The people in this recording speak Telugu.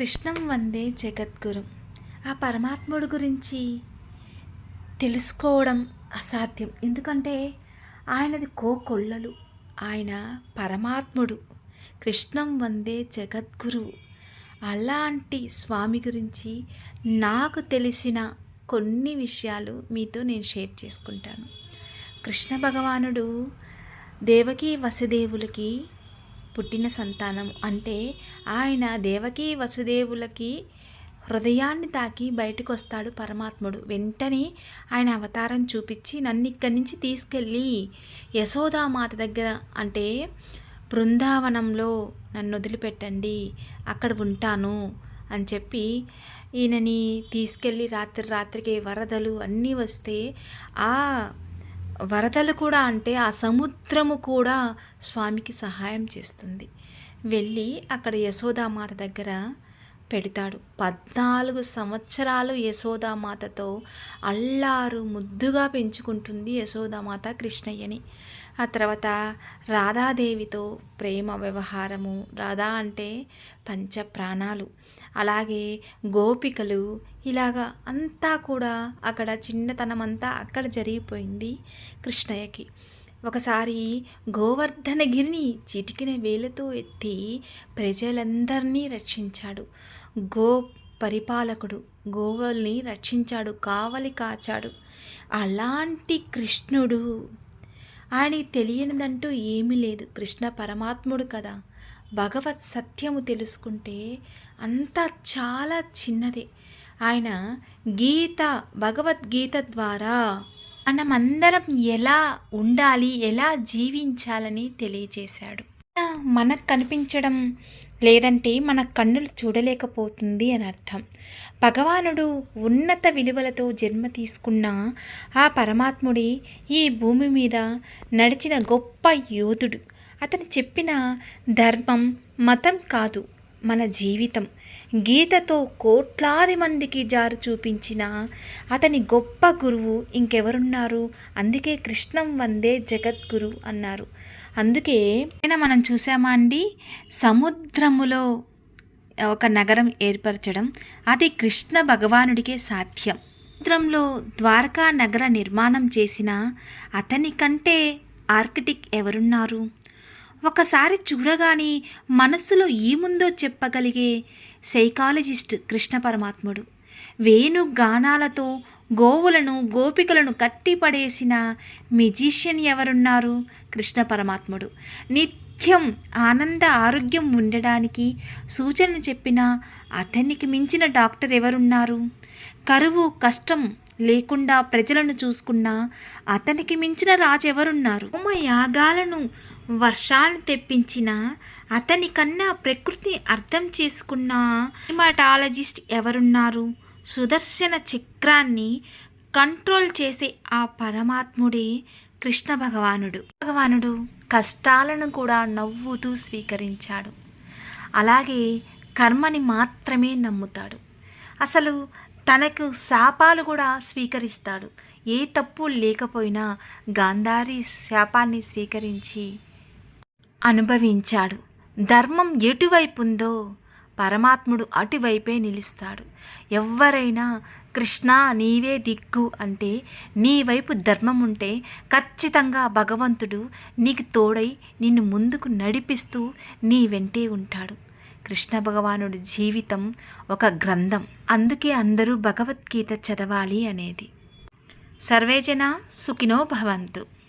కృష్ణం వందే జగద్గురు. ఆ పరమాత్ముడు గురించి తెలుసుకోవడం అసాధ్యం. ఎందుకంటే ఆయనది కోకొల్లలు. ఆయన పరమాత్ముడు. కృష్ణం వందే జగద్గురు. అలాంటి స్వామి గురించి నాకు తెలిసిన కొన్ని విషయాలు మీతో నేను షేర్ చేసుకుంటాను. కృష్ణ భగవానుడు దేవకీ వసుదేవులకి పుట్టిన సంతానం అంటే ఆయన దేవకి వసుదేవులకి హృదయాన్ని తాకి బయటకు వస్తాడు పరమాత్ముడు. వెంటనే ఆయన అవతారం చూపించి నన్ను ఇక్కడి నుంచి తీసుకెళ్ళి యశోదామాత దగ్గర అంటే బృందావనంలో నన్ను వదిలిపెట్టండి అక్కడ ఉంటాను అని చెప్పి ఈయనని తీసుకెళ్ళి రాత్రి రాత్రికి వరదలు అన్నీ వస్తే ఆ వరదలు కూడా అంటే ఆ సముద్రము కూడా స్వామికి సహాయం చేస్తుంది. వెళ్ళి అక్కడ యశోదామాత దగ్గర పెడతాడు. పద్నాలుగు సంవత్సరాలు యశోదామాతతో అల్లారు ముద్దుగా పెంచుకుంటుంది యశోదామాత కృష్ణయ్యని. ఆ తర్వాత రాధాదేవితో ప్రేమ వ్యవహారము. రాధా అంటే పంచ ప్రాణాలు అలాగే గోపికలు ఇలాగా అంతా కూడా అక్కడ చిన్నతనమంతా అక్కడ జరిగిపోయింది కృష్ణయ్యకి. ఒకసారి గోవర్ధనగిరిని చిటికిన వేలతో ఎత్తి ప్రజలందరినీ రక్షించాడు. గో పరిపాలకుడు గోవుల్ని రక్షించాడు కావలి కాచాడు. అలాంటి కృష్ణుడు ఆయనకి తెలియనిదంటూ ఏమీ లేదు. కృష్ణ పరమాత్ముడు కదా. భగవత్ సత్యము తెలుసుకుంటే అంతా చాలా చిన్నదే. ఆయన గీత భగవద్గీత ద్వారా మనమందరం ఎలా ఉండాలి ఎలా జీవించాలని తెలియజేశాడు. మనకు కనిపించడం లేదంటే మన కన్నులు చూడలేకపోతుంది అని అర్థం. భగవానుడు ఉన్నత విలువలతో జన్మ తీసుకున్న ఆ పరమాత్ముడి ఈ భూమి మీద నడిచిన గొప్ప యోధుడు. అతను చెప్పిన ధర్మం మతం కాదు మన జీవితం. గీతతో కోట్లాది మందికి జారు చూపించిన అతని గొప్ప గురువు ఇంకెవరున్నారు? అందుకే కృష్ణం వందే జగద్గురు అన్నారు. అందుకే మనం చూసామా అండి? సముద్రములో ఒక నగరం ఏర్పరచడం అది కృష్ణ భగవానుడికే సాధ్యం. సముద్రంలో ద్వారకా నగర నిర్మాణం చేసిన అతని కంటే ఆర్కిటెక్ట్ ఎవరున్నారు? ఒకసారి చూడగానే మనస్సులో ఏముందో చెప్పగలిగే సైకాలజిస్ట్ కృష్ణ పరమాత్ముడు. వేణు గానాలతో గోవులను గోపికలను కట్టిపడేసిన మెజీషియన్ ఎవరున్నారు? కృష్ణ పరమాత్ముడు. నిత్యం ఆనంద ఆరోగ్యం ఉండడానికి సూచనలు చెప్పిన అతనికి మించిన డాక్టర్ ఎవరున్నారు? కరువు కష్టం లేకుండా ప్రజలను చూసుకున్న అతనికి మించిన రాజు ఎవరున్నారు? యాగాలను వర్షాలను తెప్పించిన అతని కన్నా ప్రకృతిని అర్థం చేసుకున్న హిమాటాలజిస్ట్ ఎవరున్నారు? సుదర్శన చక్రాన్ని కంట్రోల్ చేసే ఆ పరమాత్ముడే కృష్ణ భగవానుడు. భగవానుడు కష్టాలను కూడా నవ్వుతూ స్వీకరించాడు. అలాగే కర్మని మాత్రమే నమ్ముతాడు. అసలు తనకు శాపాలు కూడా స్వీకరిస్తాడు. ఏ తప్పు లేకపోయినా గాంధారి శాపాన్ని స్వీకరించి అనుభవించాడు. ధర్మం ఎటువైపు ఉందో పరమాత్ముడు అటువైపే నిలుస్తాడు. ఎవరైనా కృష్ణ నీవే దిక్కు అంటే నీ వైపు ధర్మం ఉంటే ఖచ్చితంగా భగవంతుడు నీకు తోడై నిన్ను ముందుకు నడిపిస్తూ నీ వెంటే ఉంటాడు. కృష్ణ భగవానుడి జీవితం ఒక గ్రంథం. అందుకే అందరూ భగవద్గీత చదవాలి అనేది. సర్వేజన సుఖినో భవంతు.